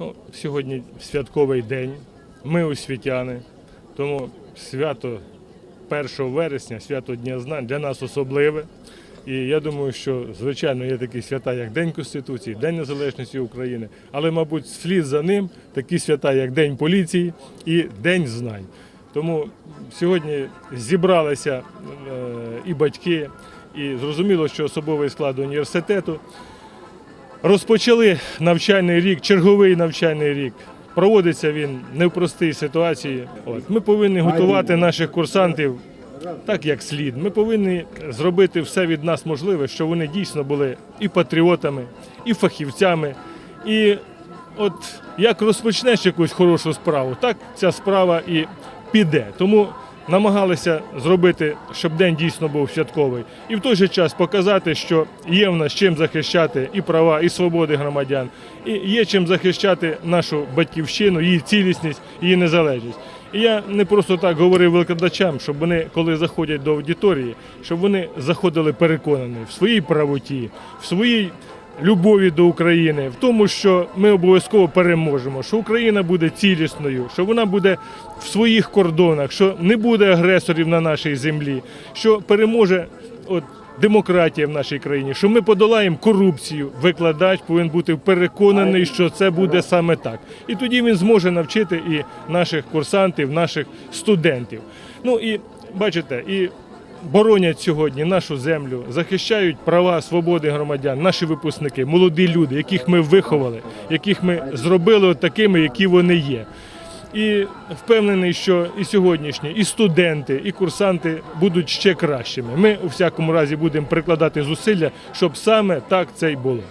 Ну, сьогодні святковий день. Ми освітяни, тому свято 1 вересня, свято Дня знань для нас особливе. І я думаю, що звичайно є такі свята, як День Конституції, День Незалежності України, але, мабуть, слід за ним такі свята, як День поліції і День знань. Тому сьогодні зібралися е, і батьки, і зрозуміло, що особовий склад університету Розпочали навчальний рік, черговий навчальний рік. Проводиться він не в простій ситуації. От ми повинні готувати наших курсантів так, як слід. Ми повинні зробити все від нас можливе, щоб вони дійсно були і патріотами, і фахівцями. І от як розпочнеш якусь хорошу справу, так ця справа і піде. Тому намагалися зробити, щоб день дійсно був святковий, і в той же час показати, що є в нас чим захищати і права, і свободи громадян, і є чим захищати нашу батьківщину, її цілісність, її незалежність. І я не просто так говорив викладачам, щоб вони, коли заходять до аудиторії, щоб вони заходили переконані в своїй правоті, в своїй любові до України, в тому, що ми обов'язково переможемо, що Україна буде цілісною, що вона буде в своїх кордонах, що не буде агресорів на нашій землі, що переможе от, демократія в нашій країні, що ми подолаємо корупцію. Викладач повинен бути переконаний, що це буде саме так. І тоді він зможе навчити і наших курсантів, наших студентів. Ну і бачите, і боронять сьогодні нашу землю, захищають права, свободи громадян, наші випускники, молоді люди, яких ми виховали, яких ми зробили такими, які вони є. І впевнений, що і сьогоднішні, і студенти, і курсанти будуть ще кращими. Ми у всякому разі будемо прикладати зусилля, щоб саме так це й було.